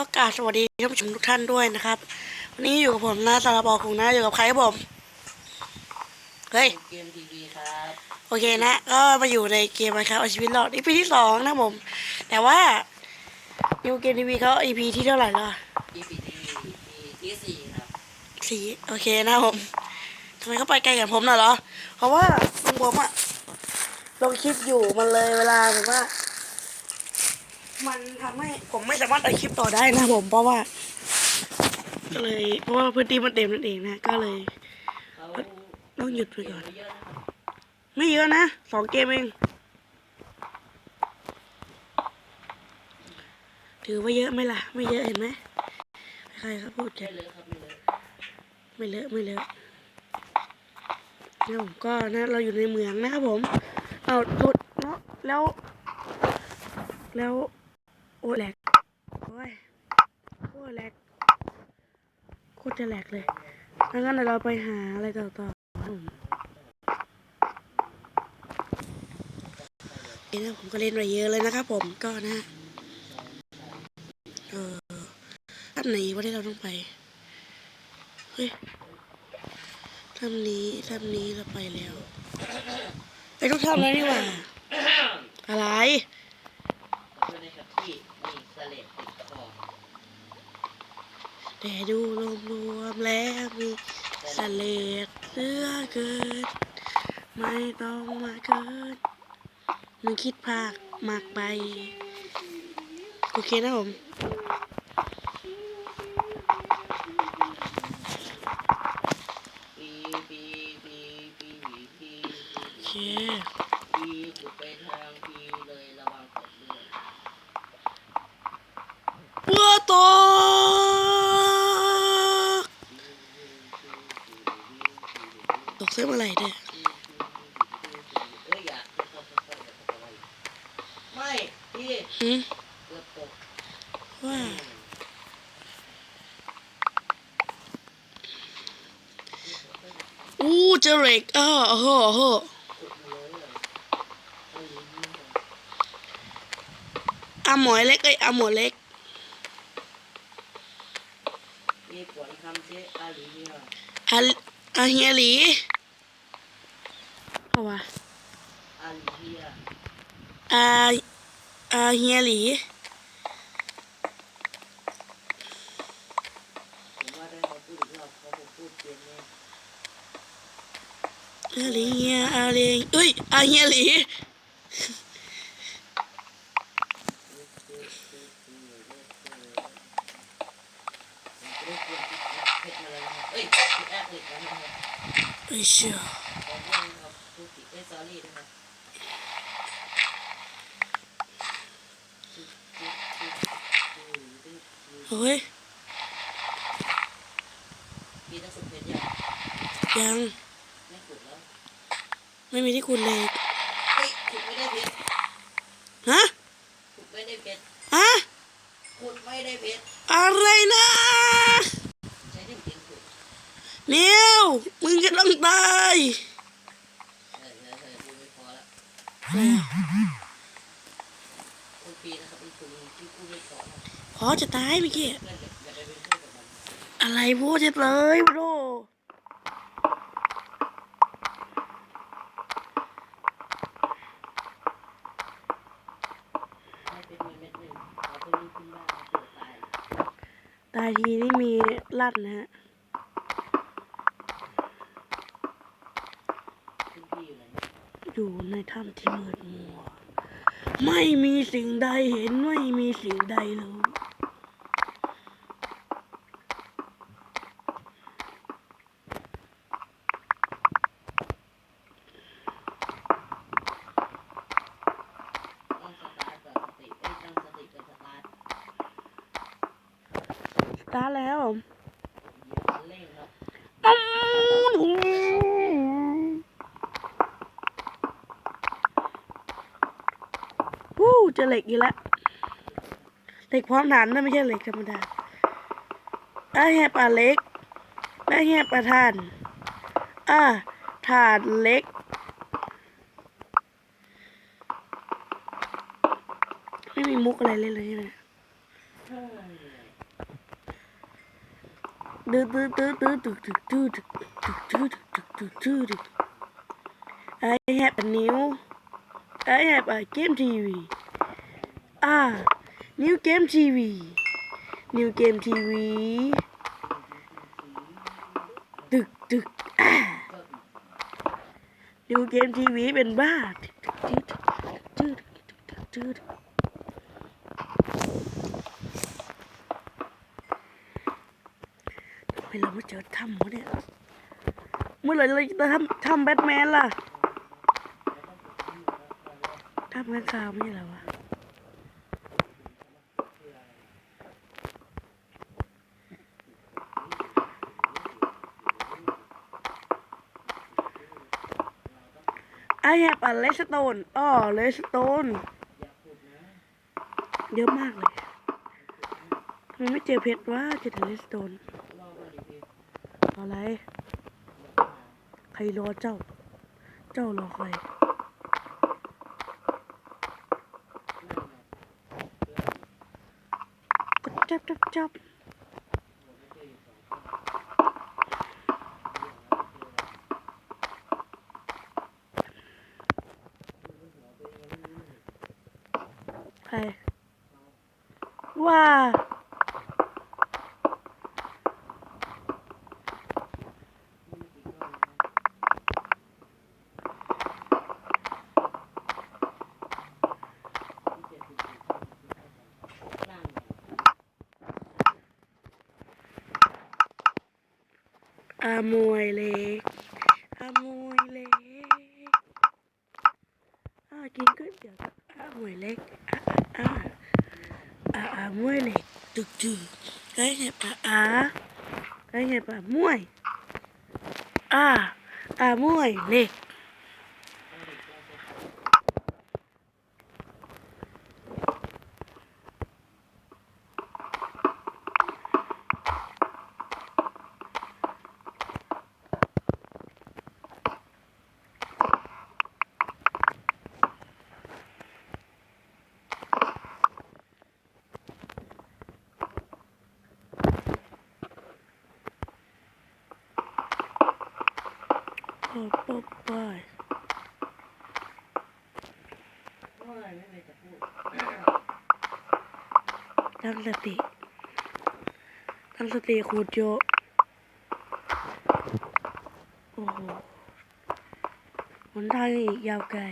ก็กราบสวัสดีท่านผู้ชมทุกท่านด้วยนะครับ วันนี้อยู่กับผมนะสารบอคงนะอยู่กับใครครับผม เฮ้ย เกมทีวีครับ โอเคนะ ก็มาอยู่ในเกมนะครับเอาชีวิตรอด EP ที่สองนะครับผม แต่ว่านิวเกมทีวีเขา EP ที่เท่าไหร่แล้วอะอีพีทีวีที่สี่ครับสี่โอเคนะครับผมทำไมเขาไปไกลกับผมน่ะเหรอ เพราะว่าลุงผมอะลงคลิปอยู่มันเลยเวลาแบบว่า มันทำให้ผมไม่สามารถอัดคลิปต่อได้นะผมเพราะว่าก็เลย เพราะว่าพื้นที่มันเต็มนั่นเองนะ ก็เลย ต้องหยุดไปก่อน ไม่เยอะนะสองเกมเอง ถือว่าเยอะไหมล่ะ ไม่เยอะเห็นไหมใครเขาพูดกันไม่เลอะไม่เลอะเลอะแล้วผมก็นะ เราอยู่ในเมืองนะครับผม เอาสุดเนาะแล้ว แล้ว อ้แหลก โอ้ย โอ้แหลก โคตรจะแหลกเลยงั้นเดี๋ยวเราไปหาอะไรต่อต่อผมนี่นะผมก็เล่นไปเยอะเลยนะครับผมก็นะเออท่านไหนว่าที่เราต้องไป เฮ้ยทำนี้ทำนี้เราไปแล้ว ไปทุกทำแล้วนี่หว่า อะไร อยู่ในครับที่มีสเลดติดคอ แต่ดูรวมรวมๆแล้วมีสเลดเลือเกิน ไม่ต้องมาเกินมันคิดภาคมากไป โอเคนะผมโอเคปีจุดไปทางปีเลยระวังตกด้วยปัวตก ตกเส้นอะไรเนี่ยเอ้ยอย่าไม่พี่หืมเกือบตกว่าอู้เจอเหล็กอ้อโอ้โหโอ้โหขุดมาเลยอะเอ้ยอาหมอยเล็กเอ้ยอาหมอยเล็กมีปวดคำเสียอาลีเนี่ยอาอาเฮียหลีเอาวะ อาลีเฮีย อาอาเฮียหลีเขาพูดอีกรอบเขาคงพูดเปลี่ยนแน่อาหลีเฮียอาหลีเอ้ยอาเฮียหลี เอ้ยแอคเหล็กนะครับ เอ้ยเชียว ขอเรื่องครับพูดผิดเอ้ย sorry นะครับ เฮ้ยพี่ต้องสุดเพชรยังยังไม่ขุดแล้วไม่มีที่คุณเลยเฮ้ยขุดไม่ได้เพชรฮะขุดไม่ได้เพชรฮะขุดไม่ได้เพชรอะไรนะใช้ได้เพียงขุดเนียวมึงจะต้องตายเออเออเออพูดไม่พอละอะไรอะคุณ ปีนะครับเป็นคุณที่พูดไม่พอพอจะตายเมื่อกี้อะไรพูดจะเลยโบรให้เป็นเม็ดหนึ่งเอาไปรีบขึ้นบ้านเกิดตายทีนี่มีลั่นนะฮะอยู่ไหนเนี่ยอยู่ในถ้ำที่มืดมัว ไม่มีสิ่งใดเห็นไม่มีสิ่งใดรู้ ต้องสตาร์ทก่อนสติเอ้ยต้องสติก่อนสตาร์ท สตาร์ทแล้ว เหยียบคันเร่งครับ อ้าววู้ เจอเหล็กอีกแล้วเหล็กพร้อมฐานนะไม่ใช่เหล็กธรรมดาได้แค่ปลาเล็กได้แค่ปลาทานอ่าถาดเล็ก ไม่มีมุกอะไรเลยเลยใช่ไหมเฮ้ยดืดดืดดืดดืดดืดดืดดืดดืดดืดดืดดืดดืด I have a new I have a game TV ah new game TV new game TV ตึกตึกอ่า new game TV เป็นบ้าตึกตึกตึกตึกทำไมเราไม่เจอถ้ำวะเนี่ย เมื่อไหร่เราจะทำทำแบทแมนล่ะทำกันข่าวไม่ใช่เหรอวะ have a redstone อ๋อ redstone เยอะมากเลยทำไมไม่เจอเพชรวะเจอแต่ redstone อก่อนดิพี่อะไร ใครรอเจ้า เจ้ารอใครก็จับจับจับ รว่าอามวยเล็กอามวยเล็กอ่ากินก๋วยเตี๋ยวกับอามวยเล็ก อ่าอ่าอาอามวยเลยตึกตึกไอ้เห็บอาอาไอ้เห็บอามวยอ่าอามวยเลย กโอ้ป๊บไปตั้งสติตั้งสติโคตรเยอะโอ้โหหนทางอีกยาวไกล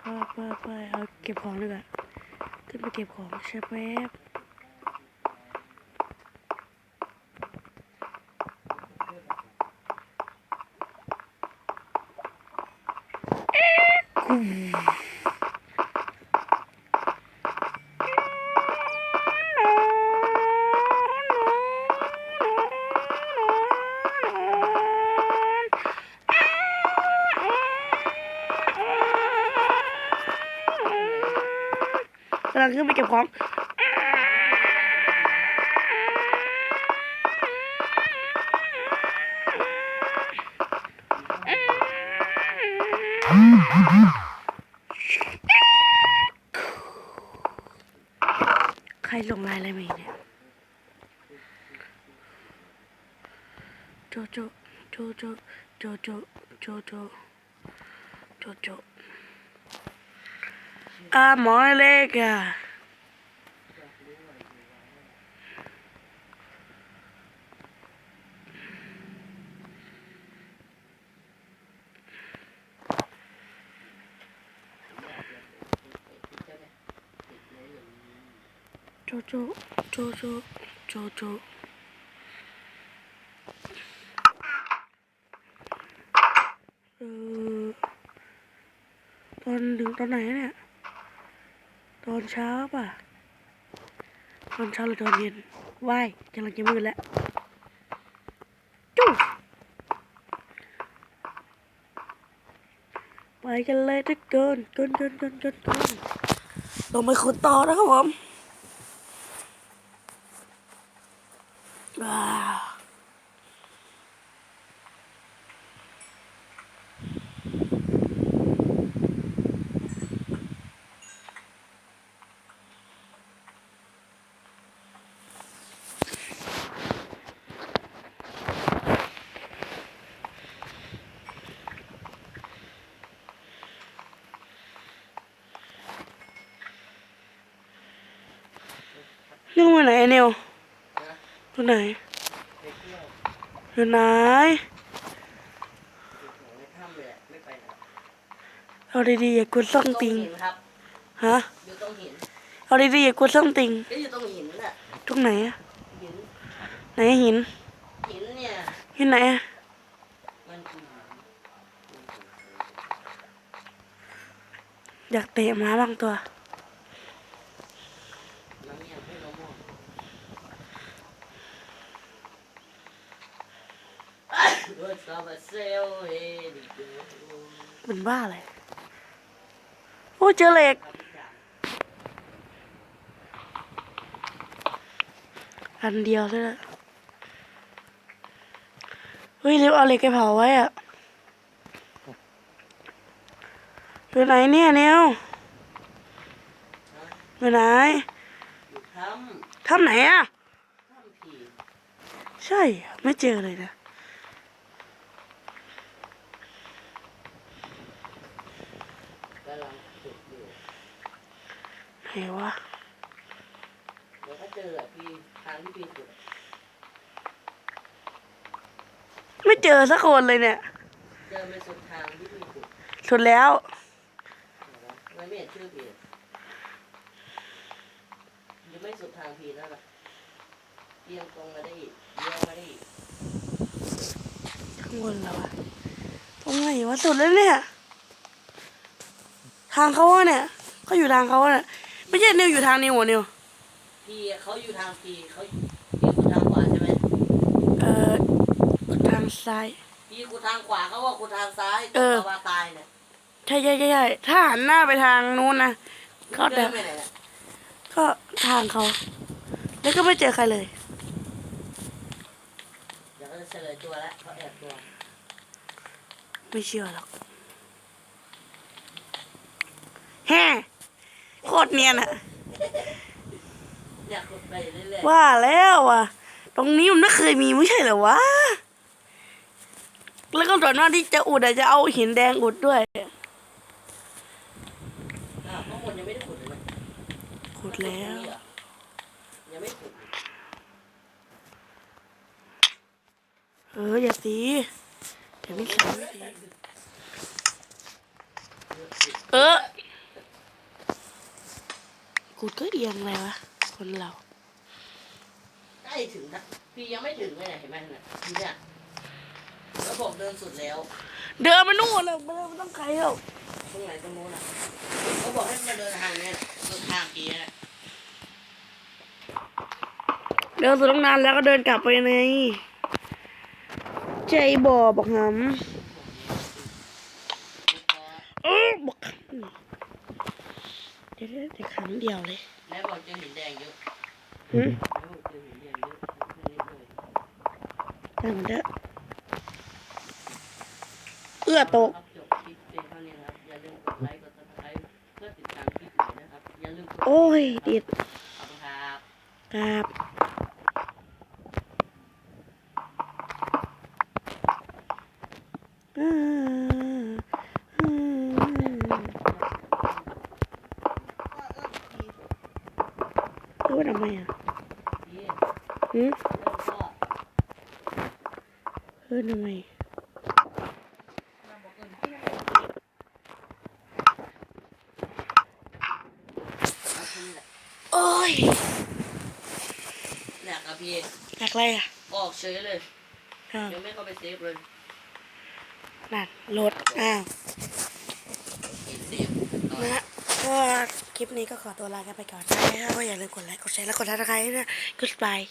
ไปไปไปเอาเก็บของเลยอะขึ้นไปเก็บของใช่แป๊บอืม กำลังขึ้นไปเก็บของใรส่งไลน์อะไรมาอีกเนี่ย โจโจ โจโจ โจโจ โจโจ โจโจ อ่าหมอเล็กอะ โจโจโจโจโจโจเออตอนถึงตอนไหนเนี่ย ตอนเช้าป่ะ ตอนเช้าหรือตอนเย็นว่ายกำลังจะมืดแล้วจู้ไปกันเลยทุกคนเกินเกินเกินเกินเกินลงไปขุดต่อนะครับผมว้าว นี่มึงไปไหนไอ้นิวอยู่ไหนเที่ยวอยู่ไหนอยู่ของในถ้ำเอะไหนเอาดีๆอย่ากดซ่องติงหินครับฮะอยู่ตรงหินเอาดีๆอย่ากดซ่องติงก็อยู่ตรงหินน่ะตรงไหนอะหินไหนหินหินเนี่ยหินไหนอะมันคือหินอยากเตะหมาบางตัว น้ำยังไม่ละม่วงรถกระบะ เซลเฮดิเกอร์เป็นบ้าอะไรโอ้เจอเหล็กครับพี่จ๋าอันเดียวเลยนะเฮ้ยรีบเอาเหล็กไปเผาไว้อะอยู่ไหนเนี่ยเนียวฮะอยู่ไหนอยู่ถ้ทำไหนอะำถ้ำผีใช่อะไม่เจอเลยนะำลังขุดอยู่ไหนวะเดี๋ยวก็เจออะพี่ทางที่พี่ขุดไม่เจอสักคนเลยเนี่ย เจอไปสุดทางที่พี่ขุดสุดแล้ว ไม่ไม่เห็นชื่อพี่ยังไม่สุดทางพี่แล้วล่ะเอียงตรงมาได้อีกเลี้ยวมาได้อีกข้างบนแล้วอะตรงไหนวะสุดแล้วเนี่ย ทางเขาอะเนี่ยเขาอยู่ทางเขาอะเนี่ยไม่ใช่นิวอยู่ทางนิวเหรอนิวพี่เขาอยู่ทางพี่เขาพี่ขุดทางขวาใช่ไหมเอ่อทางซ้ายพี่ขุดทางขวาเขาว่าขุดทางซ้ายเออตกว่าตายเนี่ยใช่ใช่ใช่ใช่ถ้าหันหน้าไปทางนู้นนะก็เดิเดินนไปไหนเนี่ยก็ทางเขา แล้วก็ไม่เจอใครเลยเดี๋ยวเขาจะเฉลยตัวแล้วเขาแอบตัวไม่เชื่อหรอก แฮ่โคตรเนียนอะอยากขุดไปเรื่อยว่าแล้วอะ ตรงนี้มันไม่เคยมีไม่ใช่เหรอวะ แล้วก็ส่วนมากที่จะอุดอะจะเอาหินแดงอุดด้วย ๆอ้าวข้างบนยังไม่ได้ขุดเลยนะขุดแล้วนี่เหรอยังไม่ขุดเอออย่าตีเดี๋ยวไม่ขำตีเออ ขุดก็เอียงเลยวะ คนเรา ใกล้ถึงนะพี่ยังไม่ถึงเลยเนี่ยเห็นไหมเนี่ยพี่เนี่ยแล้วบอกเดินสุดแล้ว เดินมานู่นเลยไม่ไม่ต้องไกลแล้วตรงไหนตรงโน้นอะเขาบอกให้มาเดินทางเนี้ยสุดทางพี่เนี่ยเดินสุดตั้งนานแล้วก็เดินกลับไปในใจบ่อบอกหำเออบอกหำเดี๋ยวเดี๋ยวเดี๋ยวคำเดียวเลยแม่บอกเจอหินแดงเยอะหืมแม่บอกเจอหินแดงเยอะนิดหน่อยจังเด้อเอื้อตกครับจบคลิปเป็นเท่านี้นะครับอย่าลืมกดไลค์กดซับสไครต์เพื่อติดตามคลิปใหม่นะครับอย่าลืมกดโอ้ยติดขอบคุณครับ ครับอืมอืมเออทำไมอะ พี่ หืม เริ่มก็ เออ ทำไมเอาทีแหละโอ้ยเนี่ยครับพี่อยากอะไรอะ ออกเฉยเลยอ้าวยังไม่เข้าไปเซฟเลยนั่นรถอ้าวเห็นเซฟนะฮะก็คลิปนี้ก็ขอตัวลากันไปก่อนนะครับก็อย่าลืมกดไลค์กดแชร์และกดติดตามด้วยนะ Goodbye